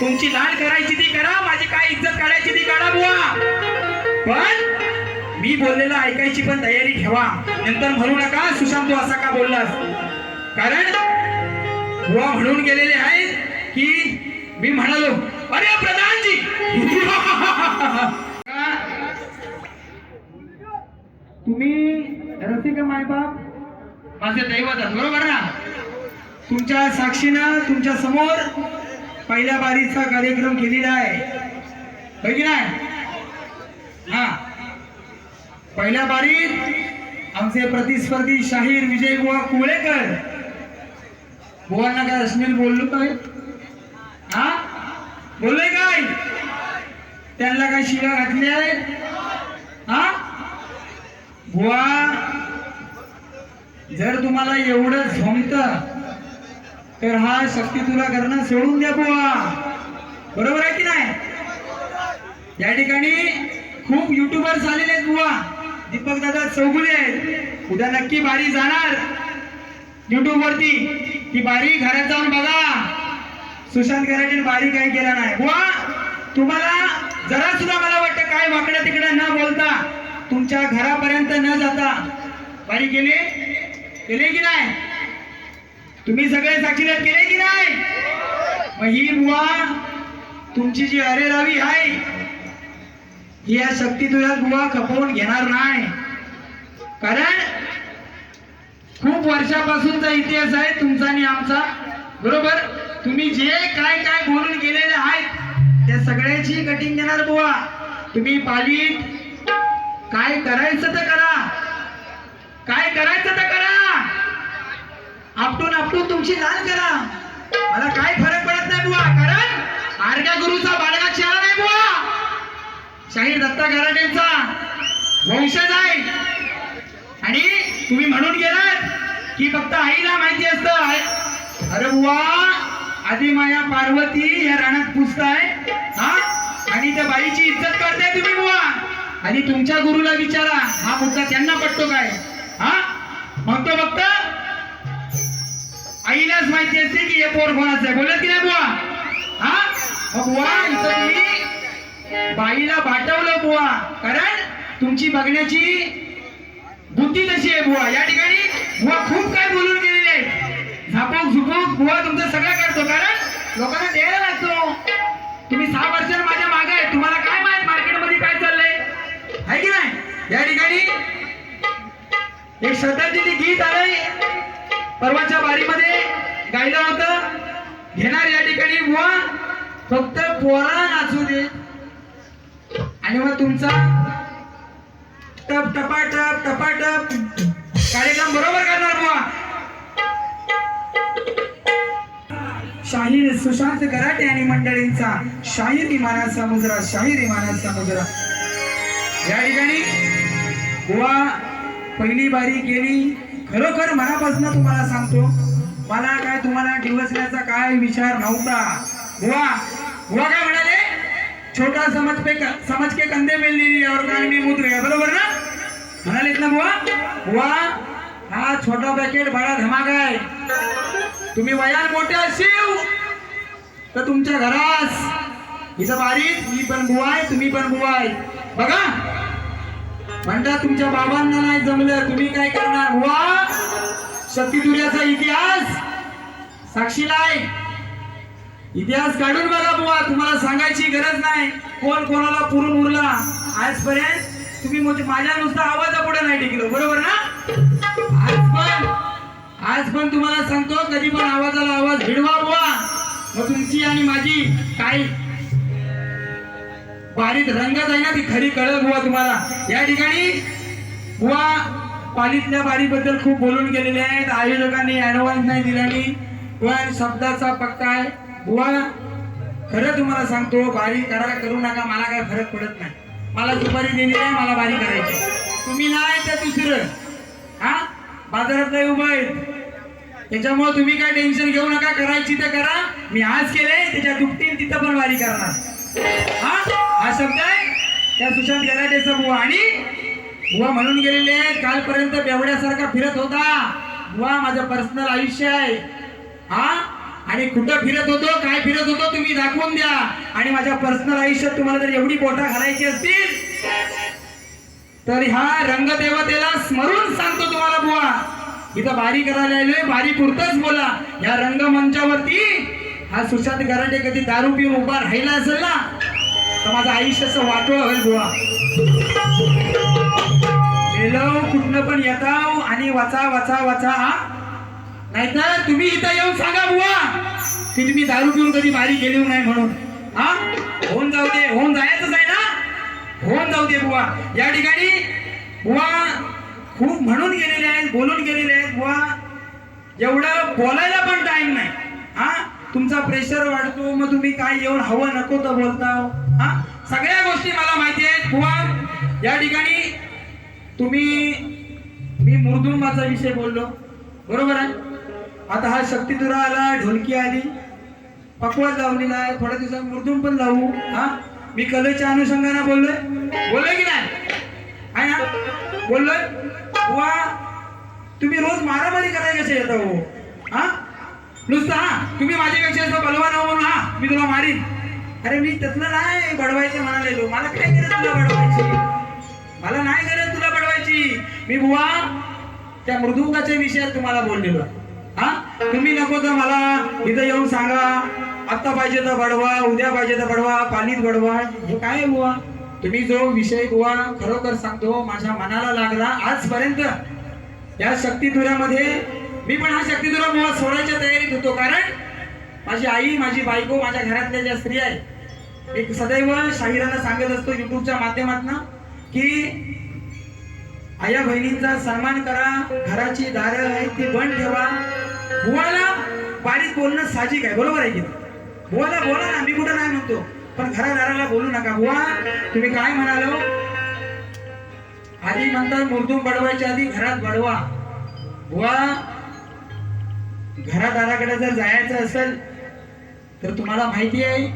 तुमची लाल करायची ती करा माझी काय इज्जत काढायची ती काढा बुवा. पण मी बोललेलं ऐकायची पण तयारी ठेवा. नंतर म्हणू नका सुशांत तू असा का बोललास? कारण बुवा म्हणून गेलेले आहेत की मी म्हणालो अरे प्रधानजी! तुम्ही रसिक मायबाप? माझे दैवत बरोबर ना? तुमच्या साक्षीनं तुमच्यासमोर पहिल्या बारीचा कार्यक्रम केलेला आहे. की नाही? हा. पहिल्या बारीत आमचे प्रतिस्पर्धी शाहीर विजय बुवा कुवळेकर. बुवांना काय अश्नील बोललो काय? हा? बोललोय काय? त्यांना काय शिव्या घातल्या आहेत? हा? बुवा जर तुम्हाला एवढं झोमत तर हा शक्ती तुला करणं सोडून द्या बुवा. बरोबर आहे की नाही? या ठिकाणी खूप युट्यूबर्स आलेले आहेत बुवा. दीपक दादा चौगुले आहेत. उद्या नक्की बारी जाणार. युट्यूब वरती. ती बारी घरात जाऊन बघा. सुशांत कराटे बारी काही केला नाही. बुवा तुम्हाला जरा सुद्धा मला वाटतं काय वाकड्या तिकडं न बोलता तुमच्या घरापर्यंत न जाता बारी गेले? गेले की नाही? तुम्ही सगळे साक्षीदार केले की नाही? मग ही बुवा तुमची जी अरेरावी आहे ही या शक्ती तुझ्या बुवा खपवून घेणार नाही. कारण खूप वर्षापासूनचा इतिहास आहे तुमचा आणि आमचा. बरोबर? तुम्ही जे काय काय बोलून गेलेले आहेत त्या सगळ्याची कटिंग देणार बुवा. तुम्ही पालीत काय करायचं तर करा. काय करायचं तर करा. आपटून तुमची लाल करा. मला काय फरक पडत नाही बुवा कारण आरग्या गुरुचा बाळगा चेहरा नाही बुवा. शाहीर दत्ता गराटेंचा वंशज आहे आणि तुम्ही म्हणून गेलात की फक्त आईला माहिती असतं. अरे बुवा आधी माया पार्वती या रानात पुसताय हा? आणि त्या बाईची इज्जत करताय तुम्ही बुवा. आणि तुमच्या गुरुला विचारा हा मुद्दा त्यांना पटतो काय? हा? म्हणतो फक्त आईलाच माहिती असते की हे पोर कोणाचं आहे? बोलत की नाही बुवा? हा? बुवा इथं तुम्ही बाईला भाटवलं बुवा. कारण तुमची बघण्याची बुद्धी तशी आहे बुवा. या ठिकाणी बुवा खूप काय बोलून गेलेले आहे झापूक झुपूक बुवा तुमचं सगळं करतो. कारण लोकांना द्यायला लागतो. तुम्ही सहा वर्ष माझ्या मागे आहे. तुम्हाला काय माहीत मार्केटमध्ये काय चाललंय? आहे की नाही? या ठिकाणी एक श्रद्धांजली गीत आलंय. परवाच्या बारीमध्ये गायलं होतं. घेणार या ठिकाणी बुवा फक्त पोरा नाचू दे. आणि मग तुमचा टप टपाटप टपाटप. कार्यक्रम बरोबर करणार बुवा. शाहीर सुशांत कराटे आणि मंडळींचा शाहीर विमानाचा मुजरा शाहीर विमानाचा मुजरा. या ठिकाणी बुवा पहिली बारी केली. खरोखर मनापासून तुम्हाला सांगतो मला काय तुम्हाला डिवसण्याचा काय विचार नव्हता. बुवा बुवा काय म्हणाले? छोटा समज पे समज के कंदे मेल और काय मी मुद्र बरोबर ना? म्हणालेत ना बुवा? बुवा हा छोटा पॅकेट बडा धमाका आहे. तुम्ही वयात मोठे असेल तर तुमच्या घरास इथं बारीत मी पण बुवा आहे तुम्ही पण बुवा आहे. बघा म्हणतात तुमच्या बाबांना नाही जमलं तुम्ही काय करणार? बुवा शक्तिदुर्याचा इतिहास! साक्षीला इतिहास काढून बघा बुवा तुम्हाला सांगायची गरज नाही. कोण कोणाला पुरून उरला? आजपर्यंत तुम्ही म्हणजे माझ्या नुसता आवाजापुढे नाही टिकलो बरोबर ना? आज पण आज पण तुम्हाला सांगतो कधी पण आवाजाला आवाज भिडवा बुवा. मग तुमची आणि माझी काही बारीत रंगत आहे ना ती खरी कळल बुवा तुम्हाला. या ठिकाणी बुवा पालीतल्या बारीबद्दल खूप बोलून गेलेले आहेत. आयोजकांनी ऍडव्हान्स नाही दिला मी. बुवा शब्दाचा पक्का आहे. बुवा खरं तुम्हाला सांगतो बारी करा करू नका. मला काय फरक पडत नाही. मला दुपारी दिली आहे मला बारी करायची तुम्ही नाही तर दुसरं. हा? बाजारात नाही उभं आहेत. त्याच्यामुळे तुम्ही काय टेन्शन घेऊ नका. करायची तर करा. मी आज केले त्याच्या दुपटीन तिथं पण वारी करणार. हा? शब्द आहे त्या सुशांत गराटेचा बुवा. आणि बुवा म्हणून गेलेले आहेत. कालपर्यंत बेवड्यासारखा फिरत होता. बुवा माझं पर्सनल आयुष्य आहे. हा? आणि कुठं फिरत होतो? काय फिरत होतो? तुम्ही दाखवून द्या. आणि माझ्या पर्सनल आयुष्यात तुम्हाला जर एवढी बोटा घालायची असतील तर ह्या रंगदेवतेला स्मरून सांगतो तुम्हाला बुवा. इथं बारी करायला आलोय. बारी पुरतच बोला. या रंगमंचावरती हा सुशांत गराटे कधी दारू पिऊन उभा राहिला असेल ना? तर माझं आयुष्याचं वाटोळ होईल बुवा. मेलो कुठनं पण येता आणि वाचा वाचा वाचा हा. नाहीतर तुम्ही इथं येऊन सांगा बुवा की तुम्ही दारू पिऊन कधी बारी गेली नाही म्हणून. हा? होऊन जाऊ दे होऊन जायचंच आहे ना? होऊन जाऊ दे बुवा. या ठिकाणी बुवा खूप म्हणून गेलेले आहेत बोलून गेलेले आहेत बुवा. एवढं बोलायला पण टाइम नाही. हा? तुमचा प्रेशर वाढतो मग तुम्ही काय येऊन हवं नको तर बोलता हा? सगळ्या गोष्टी मला माहिती आहेत कुमार. या ठिकाणी तुम्ही मी मृदुंबाचा विषय बोललो. बरोबर आहे? आता हा शक्तिदुरा आला ढोलकी आली. पकवाज लावलेला आहे थोड्या दिवसात मृदुम पण लावू हा? मी कलेच्या अनुषंगाने बोललोय. बोललोय की नाही? आहे ना? बोललोय? वा तुम्ही रोज मारामारी करायला कसे येतो हो? हा? नुसतं हा तुम्ही माझ्यापेक्षा बलवान हो म्हणून हा मी तुला मारीन. अरे मी त्यातलं नाही बडवायचं म्हणालेलो. मला काय गरज तुला बडवायची? मला नाही गरज तुला बडवायची. मी बुवा त्या मृदुंगाच्या विषयात तुम्हाला बोललेलो हा? तुम्ही नको तर मला इथं येऊन सांगा आत्ता पाहिजे तर बडवा उद्या पाहिजे तर बडवा पाणीत बडवा. हे काय आहे बुवा? तुम्ही जो विषय बुवा खरोखर सांगतो माझ्या मनाला लागला आजपर्यंत. या शक्तिधुरामध्ये मी पण हा शक्तिधुरा बुवा सोडायच्या तयारीत होतो. कारण माझी आई माझी बायको माझ्या घरातल्या ज्या स्त्रिया आहेत एक सदैव शाहिरांना सांगत असतो युट्यूबच्या माध्यमातून की आया बहिणींचा सन्मान करा घराची दारं आहेत ती बंद ठेवा. बुवाला बारीक बोलणं साहजिक आहे बरोबर आहे की बुवाला बोला ना मी कुठं नाही म्हणतो पण घरादाराला बोलू नका. बुवा तुम्ही काय म्हणालो? आधी म्हणतात मुर्दूम बडवायच्या आधी घरात बडवा बुवा घरादाराकडे जर जायचं असेल तर तुम्हाला माहिती आहे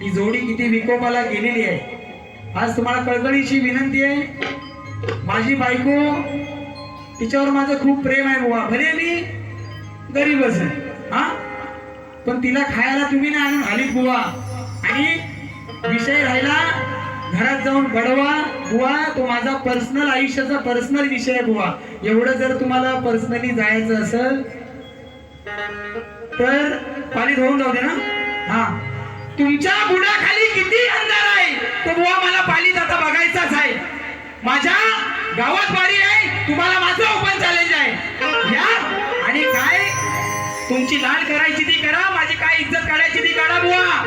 ही जोडी किती विकोपाला गेलेली आहे. आज तुम्हाला कळकळीची विनंती आहे. माझी बायको तिच्यावर माझं खूप प्रेम आहे बुवा. भले मी गरीबच आहे हा? पण तिला खायला तुम्ही नाही आणून घालीत बुवा. आणि विषय राहिला घरात जाऊन बडवा बुवा तो माझा पर्सनल आयुष्याचा पर्सनल विषय आहे बुवा. एवढं जर तुम्हाला पर्सनली जायचं असेल तर पाणी धुवून जाऊ दे ना. हा. तुमच्या बुडाखाली किती अंधार आहे? तो बुवा मला पालीत आता बघायचाच आहे. माझ्या गावात बारी आहे तुम्हाला माझं ओपन चॅलेंज आहे. या आणि काय? तुमची लाल करायची ती करा माझी काय इज्जत काढायची ती काढा बुवा.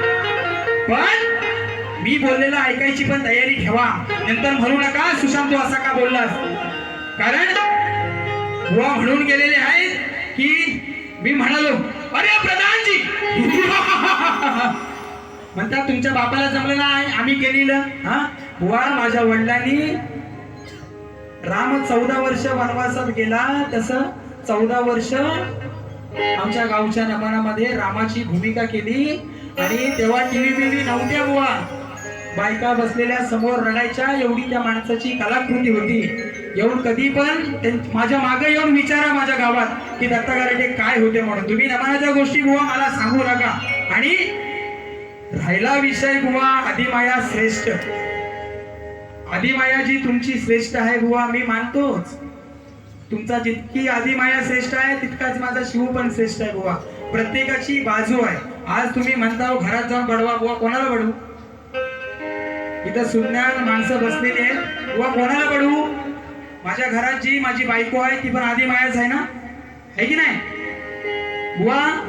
पण मी बोललेलं ऐकायची पण तयारी ठेवा. नंतर म्हणू नका सुशांत तू असा का बोललास? कारण बुवा म्हणून गेलेले आहेत की मी म्हणालो अरे प्रधानजी! म्हणतात तुमच्या बापाला जमलं नाही आम्ही केलेलं. हा? बुवा माझ्या वडिलांनी राम चौदा वर्ष वनवासात गेला तस चौदा वर्ष आमच्या गावच्या नमनामध्ये रामाची भूमिका केली. आणि तेव्हा टीव्ही बिव्ही नव्हत्या बुवा. बायका बसलेल्या समोर रडायच्या एवढी त्या माणसाची कलाकृती होती. येऊन कधी पण माझ्या मागे येऊन विचारा माझ्या गावात की दत्ता गारटे काय होते म्हणून. तुम्ही नमनाच्या गोष्टी बुवा मला सांगू नका. आणि पहिला विषय बुवा आदिमाया श्रेष्ठ. आदिमाया जी तुमची श्रेष्ठ आहे बुवा मी मानतोच. तुमचा जितकी आदिमाया श्रेष्ठ आहे तितकाच माझा शिव पण श्रेष्ठ आहे बुवा. प्रत्येकाची बाजू आहे. आज तुम्ही म्हणता घरात जाऊन बडवा बुवा कोणाला बडवू? इथं सुज्ञान माणसं बसलेली आहेत. बुवा कोणाला बडवू? माझ्या घरात जी माझी बायको आहे ती पण आदिमायाच आहे ना? आहे की नाही? बुवा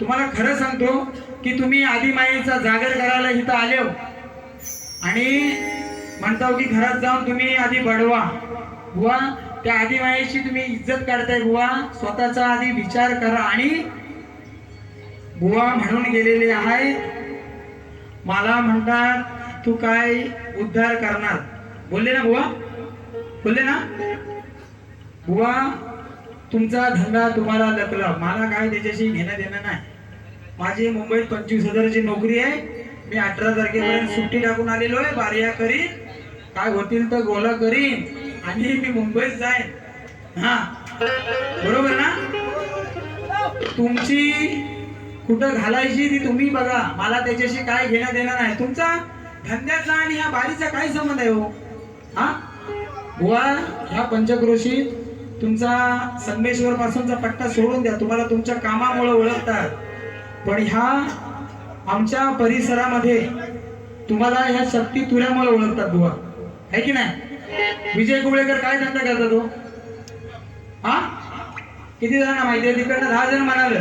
तुम्हाला खरं सांगतो की तुम्ही आदिमाईचा जागर करायला इथं आले हो. आणि म्हणता हो की घरात जाऊन तुम्ही आधी बडवा. बुवा त्या आदिमाईची तुम्ही इज्जत काढताय बुवा. स्वतःचा आधी विचार करा आणि बुवा म्हणून गेलेले आहेत मला म्हणतात तू काय उद्धार करणार? बोलले ना बुवा? बोलले ना? बुवा तुमचा धंदा तुम्हाला लकला मला काय त्याच्याशी घेणं देणं नाही. माझी मुंबईत पंचवीस हजाराची नोकरी आहे मी अठरा तारखेपर्यंत सुट्टी टाकून आलेलो आहे बारिया करीन काय होतील तर गोला करीन आणि मी मुंबईत जाईन. हा. बरोबर ना? तुमची कुठं घालायची ती तुम्ही बघा. मला त्याच्याशी काय घेणं देणं नाही. तुमचा धंद्याचा आणि ह्या बारीचा काय संबंध आहे हो? हा? बुवा ह्या पंचक्रोशीत तुमचा संगमेश्वर पासूनचा पट्टा सोडून द्या. तुम्हाला तुमच्या कामामुळे ओळखतात. पण ह्या आमच्या परिसरामध्ये तुम्हाला ह्या शक्ती तुऱ्यामुळे ओळखतात बुवा. आहे की नाही? विजय कुबळेकर काय धंदा करतात तो हा? किती जणांना माहिती आहे? तिकडनं दहा जण म्हणाल.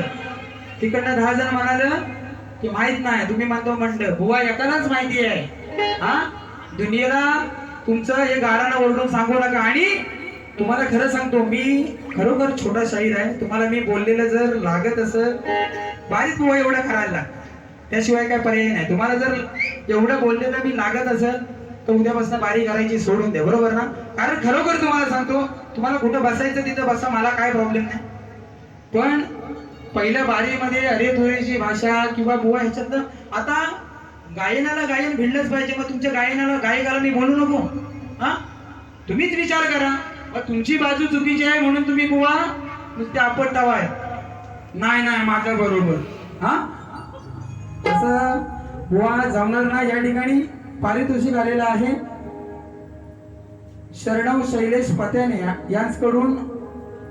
तिकडनं दहा जण म्हणाल की माहीत नाही तुम्ही म्हणतो म्हणलं बुवा एकालाच माहिती आहे. हा? दुनियेला तुमचं हे गाराणं ओरडून सांगू नका. आणि तुम्हाला खरं सांगतो मी खरोखर छोटा शाहीर आहे. तुम्हाला मी बोललेलं जर लागत असं बारीक बुवा एवढं करायला. त्याशिवाय काय पर्याय नाही. तुम्हाला जर एवढं बोललेलं मी लागत असेल तर उद्यापासून बारी करायची सोडून द्या बरोबर ना? कारण खरोखर तुम्हाला सांगतो तुम्हाला कुठं बसायचं तिथं बसा मला काय प्रॉब्लेम नाही. पण पहिल्या बारीमध्ये अरे तुरेची भाषा किंवा बुवा ह्याच्यातनं आता गायनाला गायन भिडलंच पाहिजे. मग तुमच्या गायनाला गायकाला मी बोलू नको. हा? तुम्हीच विचार करा. मग तुमची बाजू चुकीची आहे म्हणून तुम्ही कुवा? नुसते आपटावा आहे. नाही नाही माझ्या बरोबर. हा? असं बुवा जमणार ना या ठिकाणी. पारितोषिक आलेला आहे. शरणव शैलेश पत्याने यांचकडून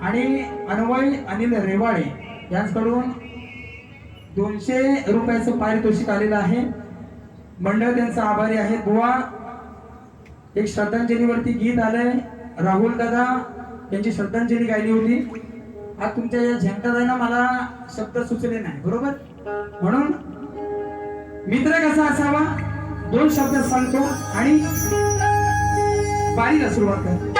आणि अन्वय अनिल रेवाळे यांचकडून दोनशे रुपयाचं पारितोषिक आलेलं आहे. मंडळ त्यांचा आभारी आहे. बुवा एक श्रद्धांजलीवरती गीत आलंय. राहुल दादा यांची श्रद्धांजली गायली होती. आज तुमच्या या झेंटादाईना मला शब्द सुचले नाही बरोबर? म्हणून मित्र कसा असावा दोन शब्द सांगतो आणि बारीला सुरुवात करतो.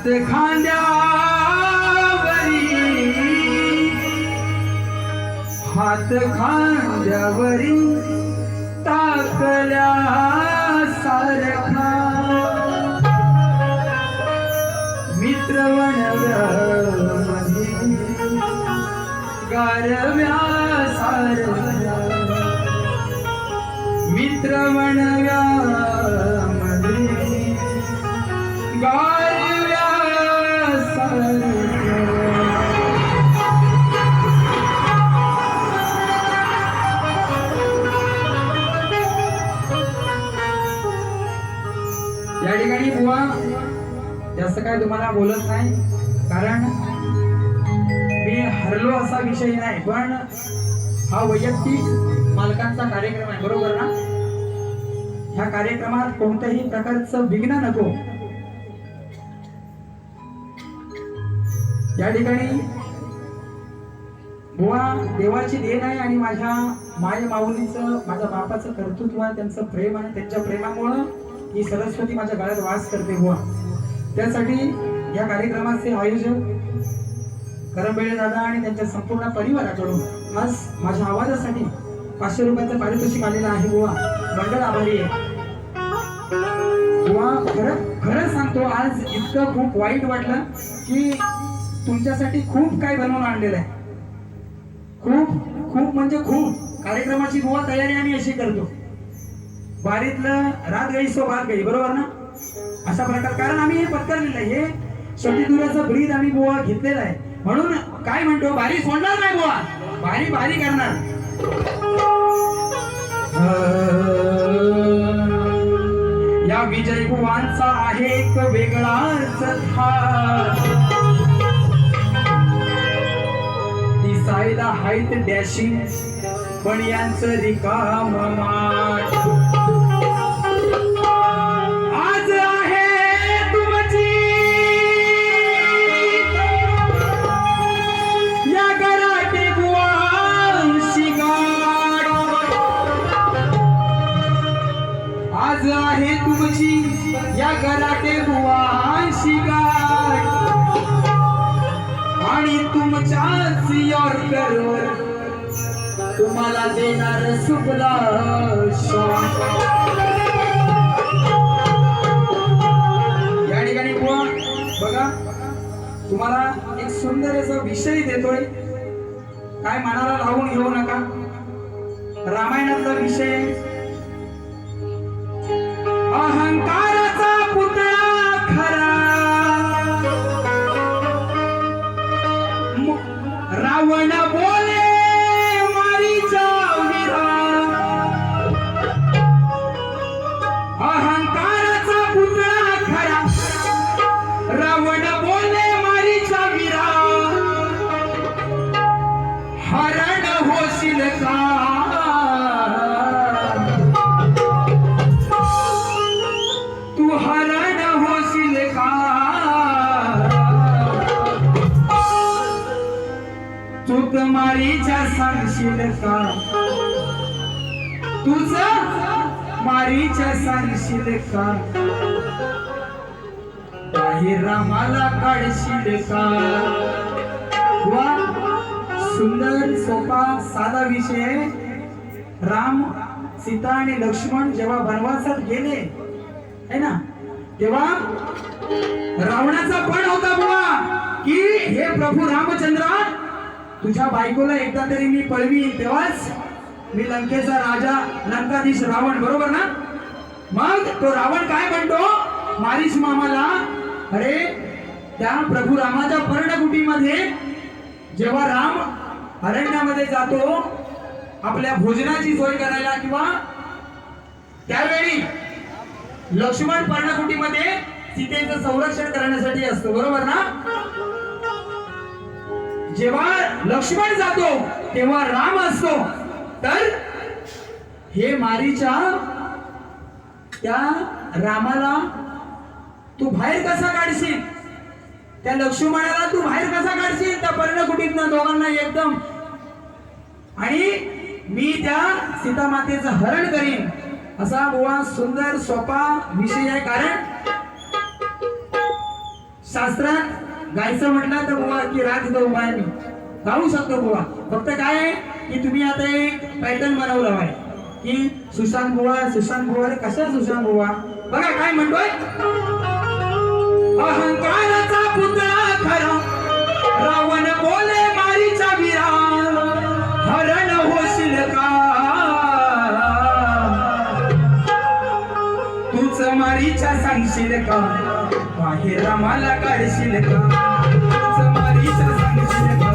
हात खांद्यावरी हात खांद्यावरी टाकल्या सारखा. गारव्या सारख्या. मित्रवणव्यामध्ये गारव्या जास्त काय तुम्हाला बोलत नाही. कारण मी हरलो असा विषय नाही पण हा वैयक्तिक मालकांचा कार्यक्रम आहे बरोबर ना? ह्या कार्यक्रमात कोणत्याही प्रकारचं विघ्न नको. या ठिकाणी बुवा देवाची देण आहे आणि माझ्या माय माऊलीचं माझ्या बापाचं कर्तृत्व आहे त्यांचं प्रेम आहे त्यांच्या प्रेमामुळं ही सरस्वती माझ्या गळ्यात वास करते बुवा. त्यासाठी या कार्यक्रमाचे आयोजक करंबेळे दादा आणि त्यांच्या संपूर्ण परिवाराकडून आज माझ्या आवाजासाठी पाचशे रुपयाचं पारितोषिक आलेलं आहे. बुवा मंडळ आभारी आहे. बुवा खरं खरं सांगतो आज इतकं खूप वाईट वाटलं की तुमच्यासाठी खूप काय बनवून आणलेलं आहे. खूप खूप म्हणजे खूप. कार्यक्रमाची गोवा तयारी आम्ही अशी करतो. बारीतलं रात गई सो बात गई बरोबर ना? अशा प्रकार. कारण आम्ही हे पत्करलेलं आहे. हे शक्तीदुराचं ब्रीद आम्ही बुवा घेतलेला आहे. म्हणून काय म्हणतो? बारी सोडणार नाही बुवा. बारी बारी करणार. या विजय बुवांचा आहे एक वेगळाच थाट दिसायला हायत डॅशिंग पण यांचं रिकाम मान सागराते बुवाशी गाठ आणि तुमच्या सियॉर्करवर तुम्हाला देणार सुपला या ठिकाणी बुवा बघा तुम्हाला एक सुंदर असा विषय देतोय. काय मनाला लावून घेऊ नका. रामायणातला विषय. अहंकार चूक मारीच्या सांगशील का? तुझ मारीच्या सांगशील का? काही रामाला काढशील का? वा सुंदर सोपा साधा विषय. राम सीता आणि लक्ष्मण जेव्हा वनवासात गेले है ना? तेव्हा रावणाचा पण होता बुवा की हे प्रभू रामचंद्र तुझ्या बायकोला एकदा तरी मी पळवी तेव्हाच मी लंकेचा राजा लंकाधीश रावण बरोबर ना? मग तो रावण काय म्हणतो? मारीच मामाला. अरे त्या प्रभू रामाच्या पर्णकुटीमध्ये जेव्हा राम अरण्यामध्ये जातो आपल्या भोजनाची सोय करायला किंवा त्यावेळी लक्ष्मण पर्णकुटीमध्ये सीतेचं संरक्षण करण्यासाठी असतो बरोबर ना? जेव्हा लक्ष्मण जातो तेव्हा राम असतो. तर हे मारीच्या त्या रामाला तू बाहेर कसा काढशील? त्या लक्ष्मणाला तू बाहेर कसा काढशील? त्या पर्णकुटीत दोघांना एकदम. आणि मी त्या सीतामातेचं हरण करीन. असा गोवा सुंदर सोपा विषय आहे. कारण शास्त्रात गायचं म्हटलं तर बुवा की राज गहू बाय मी. गाऊ शकतो बुवा. फक्त काय आहे की तुम्ही आता एक पॅटर्न बनवलं आहे. की सुशांत बुवा सुशांत बुवा कशा सुशांत बुवा? बघा काय म्हणतोय. अहंकाराचा पुतळा खरा. रावण बोले मारीचा विरा. हरण होशील का? तूच मारीचा सांगशील का? आहे रामाला काढशील का? मारीचा सांगशील का?